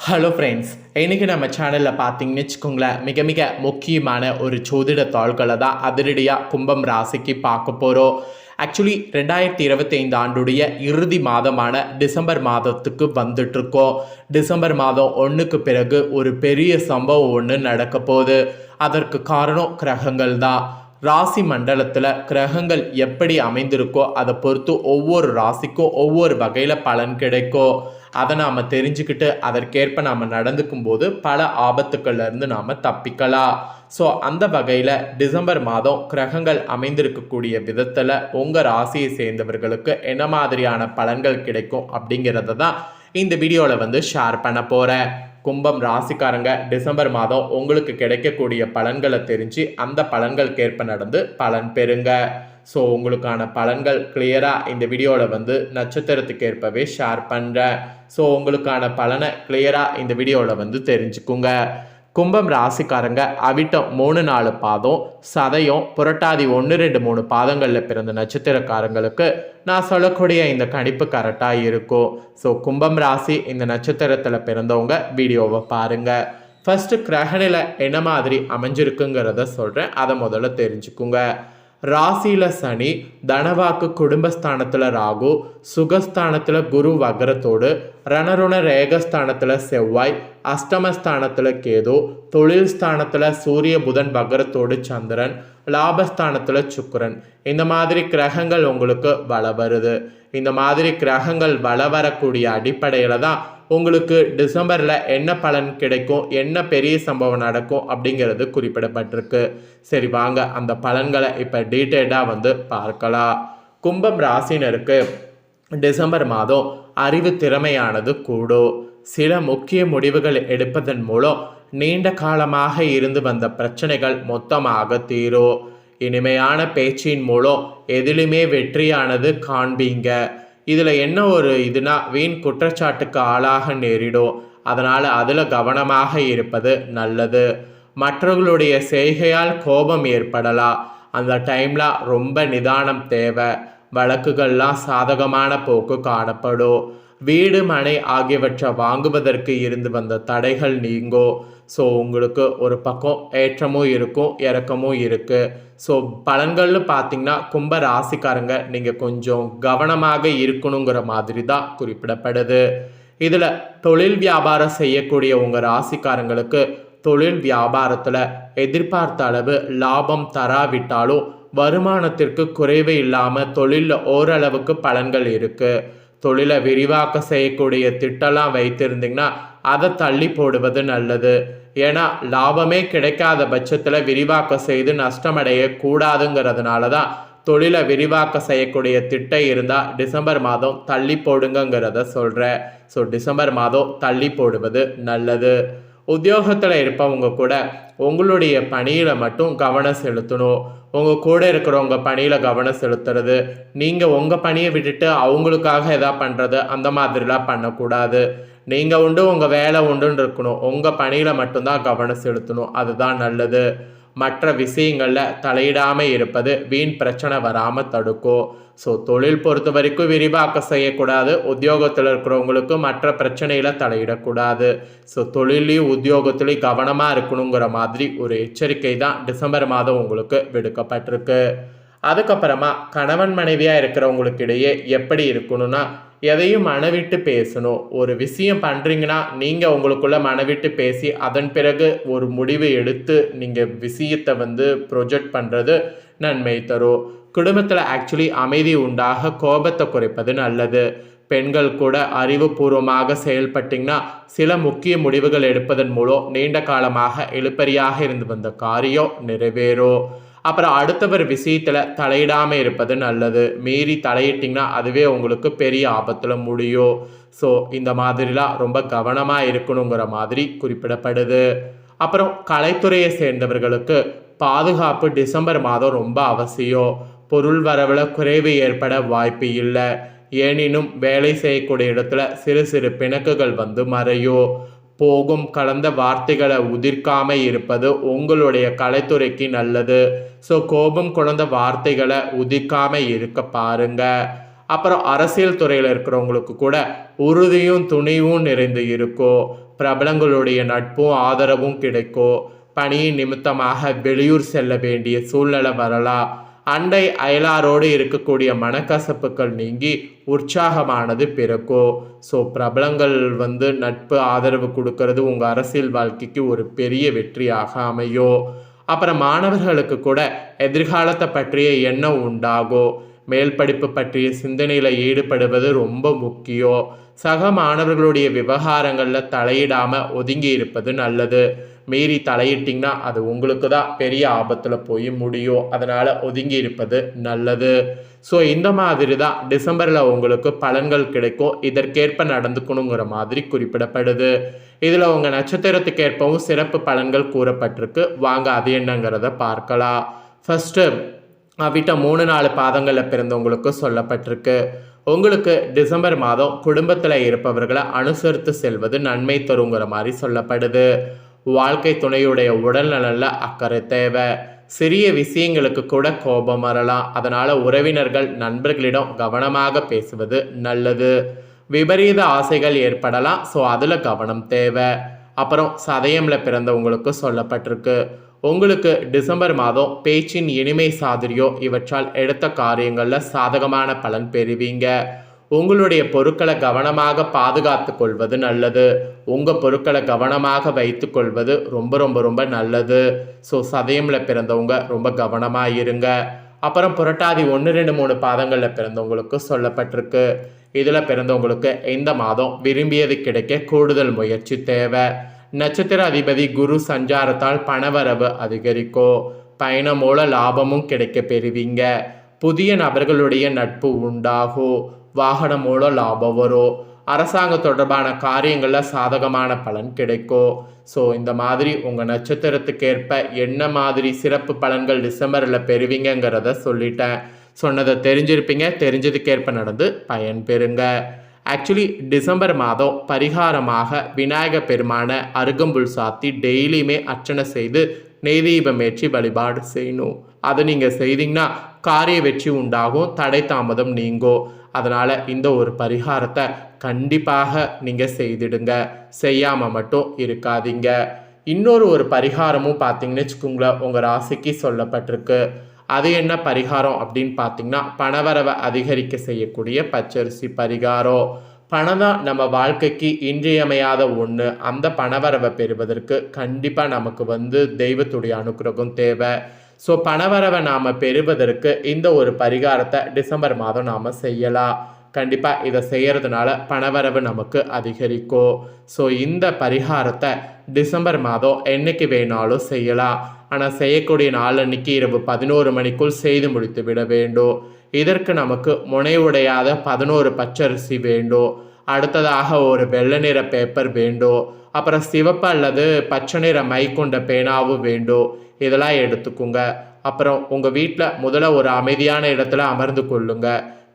Hello friends இன்றைக்கி நம்ம சேனலில் பார்த்தீங்கன்னு வச்சுக்கோங்களேன் மிக மிக முக்கியமான ஒரு ஜோதிட தாள்களை தான் அதிரடியாக கும்பம் ராசிக்கு பார்க்க போகிறோம் ஆக்சுவலி ரெண்டாயிரத்தி இருபத்தைந்து ஆண்டுடைய இறுதி மாதமான டிசம்பர் மாதத்துக்கு வந்துட்ருக்கோம் டிசம்பர் மாதம் ஒன்றுக்கு பிறகு ஒரு பெரிய சம்பவம் ஒன்று நடக்க போகுது. அதற்கு காரணம் கிரகங்கள் தான் ராசி மண்டலத்தில் கிரகங்கள் எப்படி அமைந்திருக்கோ அதை பொறுத்து ஒவ்வொரு ராசிக்கும் ஒவ்வொரு வகையில் பலன் கிடைக்கும் அதை நாம் தெரிஞ்சுக்கிட்டு அதற்கேற்ப நாம் நடந்துக்கும் போது பல ஆபத்துக்கள்லேருந்து நாம் தப்பிக்கலாம். ஸோ அந்த வகையில் டிசம்பர் மாதம் கிரகங்கள் அமைந்திருக்கக்கூடிய விதத்தில் உங்கள் ராசியை சேர்ந்தவர்களுக்கு என்ன மாதிரியான பலன்கள் கிடைக்கும் அப்படிங்கிறத தான் இந்த வீடியோவில் வந்து ஷேர் பண்ண போகிறேன் கும்பம் ராசிக்காரங்க டிசம்பர் மாதம் உங்களுக்கு கிடைக்கக்கூடிய பலன்களை தெரிஞ்சு அந்த பலன்களுக்கேற்ப நடந்து பலன் பெறுங்க. ஸோ உங்களுக்கான பலன்கள் கிளியராக இந்த வீடியோவில் வந்து நட்சத்திரத்துக்கு ஏற்பவே ஷேர் பண்ணுறேன் ஸோ உங்களுக்கான பலனை கிளியராக இந்த வீடியோவில் வந்து தெரிஞ்சுக்குங்க. கும்பம் ராசிக்காரங்க அவிட்டம் மூணு நாலு பாதம் சதயம் புரட்டாதி ஒன்று ரெண்டு மூணு பாதங்களில் பிறந்த நட்சத்திரக்காரங்களுக்கு நான் சொல்லக்கூடிய இந்த கணிப்பு கரெக்டாக இருக்கும். ஸோ கும்பம் ராசி இந்த நட்சத்திரத்தில் பிறந்தவங்க வீடியோவை பாருங்கள் ஃபஸ்ட்டு கிரகணில என்ன மாதிரி அமைஞ்சிருக்குங்கிறத சொல்கிறேன் அதை முதல்ல தெரிஞ்சுக்குங்க. ராசியில் சனி தனவாக்கு குடும்பஸ்தானத்தில் ராகு சுகஸ்தானத்தில் குரு வக்ரத்தோடு ரணருண ரேகஸ்தானத்தில் செவ்வாய் அஷ்டமஸ்தானத்தில் கேது தொழில் ஸ்தானத்தில் சூரிய புதன் வக்ரத்தோடு சந்திரன் லாபஸ்தானத்தில் சுக்கரன். இந்த மாதிரி கிரகங்கள் உங்களுக்கு வள வருது இந்த மாதிரி கிரகங்கள் வள வரக்கூடிய அடிப்படையில் தான் உங்களுக்கு டிசம்பரில் என்ன பலன் கிடைக்கும் என்ன பெரிய சம்பவம் நடக்கும் அப்படிங்கிறது குறிப்பிடப்பட்டிருக்கு. சரி வாங்க அந்த பலன்களை இப்போ டீட்டெயில்டாக வந்து பார்க்கலாம். கும்பம் ராசினருக்கு டிசம்பர் மாதம் அறிவு திறமையானது கூடும். சில முக்கிய முடிவுகள் எடுப்பதன் மூலம் நீண்ட காலமாக இருந்து வந்த பிரச்சனைகள் மொத்தமாக தீரும். இனிமையான பேச்சின் மூலம் எதிலுமே வெற்றியானது காண்பீங்க. இதில் என்ன ஒரு இதுனா வீண் குற்றச்சாட்டுக்கு ஆளாக நேரிடும். அதனால் அதில் கவனமாக இருப்பது நல்லது. மற்றவர்களுடைய செய்கையால் கோபம் ஏற்படலாம். அந்த டைமில் ரொம்ப நிதானம் தேவை. வழக்குகள்லாம் சாதகமான போக்கு காணப்படும். வீடு மனை ஆகியவற்றை வாங்குவதற்கு இருந்து வந்த தடைகள் நீங்கோ. ஸோ உங்களுக்கு ஒரு பக்கம் ஏற்றமும் இருக்கும் இறக்கமும் இருக்குது ஸோ பலன்கள்னு பார்த்தீங்கன்னா கும்ப ராசிக்காரங்க நீங்கள் கொஞ்சம் கவனமாக இருக்கணுங்கிற மாதிரி தான் குறிப்பிடப்படுது. இதில் தொழில் வியாபாரம் செய்யக்கூடிய உங்கள் ராசிக்காரங்களுக்கு தொழில் வியாபாரத்தில் எதிர்பார்த்த அளவு லாபம் தராவிட்டாலும் வருமானத்திற்கு குறைவு இல்லாமல் தொழிலில் ஓரளவுக்கு பலன்கள் இருக்குது தொழிலை விரிவாக்கம் செய்யக்கூடிய திட்டம்லாம் வைத்திருந்தீங்கன்னா அதை தள்ளி போடுவது நல்லது. ஏன்னா லாபமே கிடைக்காத பட்சத்தில் விரிவாக்கம் செய்து நஷ்டமடைய கூடாதுங்கிறதுனால தான் தொழிலை விரிவாக்க செய்யக்கூடிய திட்டம் இருந்தால் டிசம்பர் மாதம் தள்ளி போடுங்கங்கிறத சொல்கிறேன் ஸோ டிசம்பர் மாதம் தள்ளி போடுவது நல்லது. உத்தியோகத்தில் இருப்பவங்க கூட உங்களுடைய பணியில் மட்டும் கவனம் செலுத்தணும். உங்கள் கூட இருக்கிறவங்க பணியில் கவனம் செலுத்துறது நீங்கள் உங்கள் பணியை விட்டுட்டு அவங்களுக்காக எதா பண்ணுறது அந்த மாதிரிலாம் பண்ணக்கூடாது. நீங்கள் உண்டு உங்கள் வேலை உண்டுன்னு இருக்கணும். உங்கள் பணியில் மட்டும்தான் கவனம் செலுத்தணும். அதுதான் நல்லது. மற்ற விஷயங்களில் தலையிடாமல் இருப்பது வீண் பிரச்சனை வராமல் தடுக்கும். ஸோ தொழில் பொறுத்த வரைக்கும் விரிவாக்கம் செய்யக்கூடாது. உத்தியோகத்தில் இருக்கிறவங்களுக்கு மற்ற பிரச்சனையில் தலையிடக்கூடாது. ஸோ தொழிலையும் உத்தியோகத்துலேயும் கவனமாக இருக்கணுங்கிற மாதிரி ஒரு எச்சரிக்கை தான் டிசம்பர் மாதம் உங்களுக்கு விடுக்கப்பட்டிருக்கு. அதுக்கப்புறமா கணவன் மனைவியாக இருக்கிறவங்களுக்கு இடையே எப்படி இருக்கணும்னா எதையும் மனவிட்டு பேசணும். ஒரு விஷயம் பண்ணுறீங்கன்னா நீங்கள் உங்களுக்குள்ளே மனவிட்டு பேசி அதன் பிறகு ஒரு முடிவு எடுத்து நீங்கள் விஷயத்தை வந்து ப்ரொஜெக்ட் பண்ணுறது நன்மை தரும். குடும்பத்தில் ஆக்சுவலி அமைதி உண்டாக கோபத்தை குறைப்பது நல்லது. பெண்கள் கூட அறிவுபூர்வமாக செயல்பட்டிங்கன்னா சில முக்கிய முடிவுகள் எடுப்பதன் மூலம் நீண்ட காலமாக இழுப்பறியாக இருந்து வந்த காரியம் நிறைவேறும். அப்புறம் அடுத்தவர் விஷயத்தில் தலையிடாமல் இருப்பது நல்லது. மீறி தலையிட்டிங்கன்னா அதுவே உங்களுக்கு பெரிய ஆபத்தில் முடியும். ஸோ இந்த மாதிரிலாம் ரொம்ப கவனமாக இருக்கணுங்கிற மாதிரி குறிப்பிடப்படுது. அப்புறம் கலைத்துறையை சேர்ந்தவர்களுக்கு பாதுகாப்பு டிசம்பர் மாதம் ரொம்ப அவசியம். பொருள் வரவில் குறைவு ஏற்பட வாய்ப்பு இல்லை. எனினும் வேலை செய்யக்கூடிய இடத்துல சிறு சிறு பிணக்குகள் வந்து மறையும். போகும் கலந்த வார்த்தைகளை உதிர்க்காம இருப்பது உங்களுடைய கலைத்துறைக்கு நல்லது. ஸோ கோபம் குழந்த வார்த்தைகளை உதிர்க்காம இருக்க பாருங்க. அப்புறம் அரசியல் துறையில் இருக்கிறவங்களுக்கு கூட உறுதியும் துணிவும் நிறைந்து இருக்கும் பிரபலங்களுடைய நட்பும் ஆதரவும் கிடைக்கும் பணியின் நிமித்தமாக வெளியூர் செல்ல வேண்டிய சூழ்நிலை வரலாம். அண்டை அயலாரோடு இருக்கக்கூடிய மனக்கசப்புகள் நீங்கி உற்சாகமானது பிறக்கும் ஸோ பிரபலங்கள் வந்து நட்பு ஆதரவு கொடுக்கறது உங்கள் அரசியல் வாழ்க்கைக்கு ஒரு பெரிய வெற்றியாக அமையும் அப்புறம் மாணவர்களுக்கு கூட எதிர்காலத்தை பற்றிய எண்ணம் உண்டாகும் மேல் படிப்பு பற்றிய சிந்தனையில் ஈடுபடுவது ரொம்ப முக்கியம் சக மாணவர்களுடைய விவகாரங்களில் தலையிடாமல் ஒதுங்கி இருப்பது நல்லது. மீறி தலையிட்டிங்கன்னா அது உங்களுக்கு தான் பெரிய ஆபத்தில் போய் முடியும். அதனால் ஒதுங்கி இருப்பது நல்லது. ஸோ இந்த மாதிரி தான் டிசம்பரில் உங்களுக்கு பலன்கள் கிடைக்கும். இதற்கேற்ப நடந்துக்கணுங்கிற மாதிரி குறிப்பிடப்படுது. இதில் உங்கள் நட்சத்திரத்துக்கு ஏற்பவும் சிறப்பு பலன்கள் கூறப்பட்டிருக்கு. வாங்க அது என்னங்கிறத பார்க்கலாம். ஃபஸ்ட்டு அவிட்ட மூணு நாலு பாதங்களில் பிறந்தவங்களுக்கு சொல்லப்பட்டிருக்கு. உங்களுக்கு டிசம்பர் மாதம் குடும்பத்தில் இருப்பவர்களை அனுசரித்து செல்வது நன்மை தருங்கிற மாதிரி சொல்லப்படுது. வாழ்க்கை துணையுடைய உடல் நலனில் அக்கறை தேவை. சிறிய விஷயங்களுக்கு கூட கோபம் வரலாம். அதனால் உறவினர்கள் நண்பர்களிடம் கவனமாக பேசுவது நல்லது. விபரீத ஆசைகள் ஏற்படலாம். ஸோ அதில் கவனம் தேவை. அப்புறம் சதயமில் பிறந்தவங்களுக்கு சொல்லப்பட்டிருக்கு. உங்களுக்கு டிசம்பர் மாதம் பேச்சின் இனிமை சாதுரியோ இவற்றால் எடுத்த காரியங்களில் சாதகமான பலன் பெறுவீங்க. உங்களுடைய பொருட்களை கவனமாக பாதுகாத்து கொள்வது நல்லது. உங்கள் பொருட்களை கவனமாக வைத்து கொள்வது ரொம்ப ரொம்ப ரொம்ப நல்லது. ஸோ சதயமில் பிறந்தவங்க ரொம்ப கவனமாக இருங்க. அப்புறம் புரட்டாதி ஒன்று ரெண்டு மூணு பாதங்களில் பிறந்தவங்களுக்கு சொல்லப்பட்டிருக்கு. இதில் பிறந்தவங்களுக்கு இந்த மாதம் விரும்பியது கிடைக்க கூடுதல் முயற்சி தேவை. நட்சத்திர அதிபதி குரு சஞ்சாரத்தால் பணவரவு அதிகரிக்கும் பயணம் மூல லாபமும் கிடைக்க பெறுவீங்க. புதிய நபர்களுடைய நட்பு உண்டாகும் வாகனம் மூலம் லாபம் வரும் அரசாங்க தொடர்பான காரியங்களில் சாதகமான பலன் கிடைக்கும் ஸோ இந்த மாதிரி உங்கள் நட்சத்திரத்துக்கேற்ப என்ன மாதிரி சிறப்பு பலன்கள் டிசம்பரில் பெறுவீங்கங்கிறத சொல்லிட்டேன். சொன்னதை தெரிஞ்சிருப்பீங்க. தெரிஞ்சதுக்கேற்ப நடந்து பயன் பெறுங்க. ஆக்சுவலி டிசம்பர் மாதம் பரிகாரமாக விநாயக பெருமான அருகம்புல் சாத்தி டெய்லியுமே அர்ச்சனை செய்து நெய்தீபம் ஏற்றி வழிபாடு செய்யணும். அதை நீங்கள் செய்தீங்கன்னா காரிய வெற்றி உண்டாகும் தடை தாமதம் நீங்கும் அதனால் இந்த ஒரு பரிகாரத்தை கண்டிப்பாக நீங்கள் செய்திடுங்க. செய்யாமல் மட்டும் இருக்காதீங்க. இன்னொரு ஒரு பரிகாரமும் பார்த்தீங்கன்னு வச்சுக்கோங்களேன் உங்கள் ராசிக்கு சொல்லப்பட்டிருக்கு. அது என்ன பரிகாரம் அப்படின்னு பார்த்தீங்கன்னா பணவரவை அதிகரிக்க செய்யக்கூடிய பச்சரிசி பரிகாரம் பணம் தான் நம்ம வாழ்க்கைக்கு இன்றியமையாத ஒன்று அந்த பணவரவை பெறுவதற்கு கண்டிப்பாக நமக்கு வந்து தெய்வத்துடைய அனுகிரகம் தேவை. ஸோ பணவரவை நாம் பெறுவதற்கு இந்த ஒரு பரிகாரத்தை டிசம்பர் மாதம் நாம் செய்யலாம். கண்டிப்பாக இதை செய்கிறதுனால பணவரவு நமக்கு அதிகரிக்கும். ஸோ இந்த பரிகாரத்தை டிசம்பர் மாதம் என்னைக்கு வேணாலும் செய்யலாம். ஆனால் செய்யக்கூடிய நாள் அன்னைக்கு இரவு பதினோரு மணிக்குள் செய்து முடித்து விட வேண்டும் இதற்கு நமக்கு முனைவுடையாத பதினோரு பச்சரிசி வேண்டும் அடுத்ததாக ஒரு வெள்ளை நிற பேப்பர் வேண்டும் அப்புறம் சிவப்பு அல்லது பச்சை நிற மை கொண்ட பேனாவும் வேண்டும் இதெல்லாம் எடுத்துக்கோங்க. அப்புறம் உங்கள் வீட்டில் முதல்ல ஒரு அமைதியான இடத்துல அமர்ந்து கொள்ளுங்க.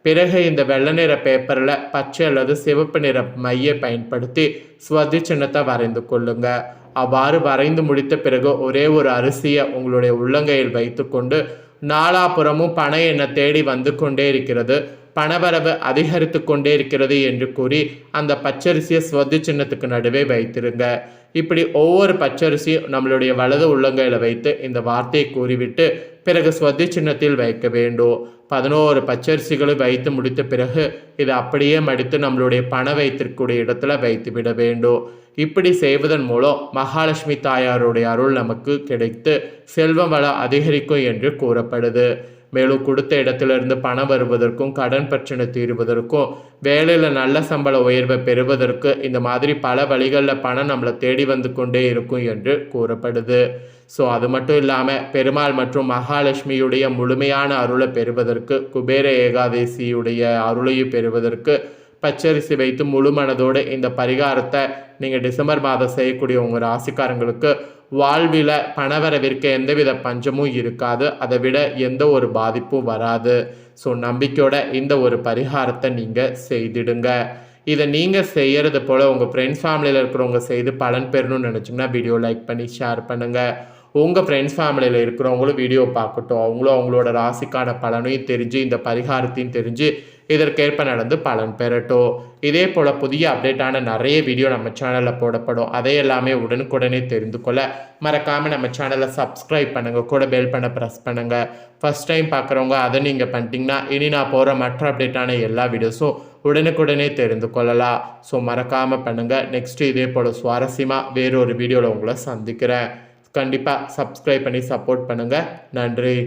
பிறகு இந்த வெள்ளை நிற பேப்பரில் பச்சை அல்லது சிவப்பு நிற மையை பயன்படுத்தி ஸ்வதி சின்னத்தை வரைந்து கொள்ளுங்கள் அவ்வாறு வரைந்து முடித்த பிறகு ஒரே ஒரு அரிசியை உங்களுடைய உள்ளங்கையில் வைத்துக்கொண்டு நாலாபுறமும் பண எண்ணெய் தேடி வந்து கொண்டே இருக்கிறது. பணவரவு அதிகரித்து கொண்டே இருக்கிறது என்று கூறி அந்த பச்சரிசியை ஸ்வதி சின்னத்துக்கு நடுவே வைத்திருங்க. இப்படி ஒவ்வொரு பச்சரிசியும் நம்மளுடைய வலது உள்ளங்கையில் வைத்து இந்த வார்த்தையை கூறிவிட்டு பிறகு ஸ்வதி சின்னத்தில் வைக்க வேண்டும். பதினோரு பச்சரிசிகளை வைத்து முடித்த பிறகு இதை அப்படியே மடித்து நம்மளுடைய பண வைத்திருக்கக்கூடிய இடத்துல வைத்து விட வேண்டும். இப்படி செய்வதன் மூலம் மகாலட்சுமி தாயாருடைய அருள் நமக்கு கிடைத்து செல்வம் வளம் அதிகரிக்கும் என்று கூறப்படுது. மேலும் கொடுத்த இடத்திலிருந்து பணம் வருவதற்கும் கடன் பிரச்சனை தீர்வதற்கும் வேலையில் நல்ல சம்பள உயர்வை பெறுவதற்கு இந்த மாதிரி பல வழிகளில் பணம் நம்மளை தேடி வந்து கொண்டே இருக்கும் என்று கூறப்படுது. ஸோ அது மட்டும் இல்லாமல் பெருமாள் மற்றும் மகாலட்சுமியுடைய முழுமையான அருளை பெறுவதற்கு குபேர ஏகாதேசியுடைய அருளையும் பெறுவதற்கு பச்சரிசி வைத்து முழு மனதோடு இந்த பரிகாரத்தை நீங்கள் டிசம்பர் மாதம் செய்யக்கூடிய உங்கள் ராசிக்காரங்களுக்கு வாழ்வில் பணவரவிற்கு எந்தவித பஞ்சமும் இருக்காது. அதை விட எந்த ஒரு பாதிப்பும் வராது. ஸோ நம்பிக்கையோட இந்த ஒரு பரிகாரத்தை நீங்கள் செய்திடுங்க. இதை நீங்கள் செய்கிறது போல் உங்கள் ஃப்ரெண்ட்ஸ் ஃபேமிலியில் இருக்கிறவங்க செய்து பலன் பெறணும்னு நினச்சிங்கன்னா வீடியோ லைக் பண்ணி ஷேர் பண்ணுங்கள் உங்கள் ஃப்ரெண்ட்ஸ் ஃபேமிலியில் இருக்கிறவங்களும் வீடியோ பார்க்கட்டும். அவங்களும் அவங்களோட ராசிக்கான பலனையும் தெரிஞ்சு இந்த பரிகாரத்தையும் தெரிஞ்சு இதற்கேற்ப நடந்து பலன் பெறட்டும். இதே போல் புதிய அப்டேட்டான நிறைய வீடியோ நம்ம சேனலில் போடப்படும். அதை எல்லாமே உடனுக்குடனே தெரிந்து கொள்ள மறக்காமல் நம்ம சேனலை சப்ஸ்கிரைப் பண்ணுங்கள் கூட பெல் பண்ண ப்ரெஸ் பண்ணுங்கள் ஃபஸ்ட் டைம் பார்க்குறவங்க அதை நீங்கள் பண்ணிட்டீங்கன்னா இனி நான் போகிற மற்ற அப்டேட்டான எல்லா வீடியோஸும் உடனுக்குடனே தெரிந்து கொள்ளலாம். ஸோ மறக்காமல் பண்ணுங்கள் நெக்ஸ்ட்டு இதே போல் சுவாரஸ்யமாக வேறொரு வீடியோவில் உங்களை சந்திக்கிறேன். கண்டிப்பாக சப்ஸ்கிரைப் பண்ணி சப்போர்ட் பண்ணுங்கள் நன்றி.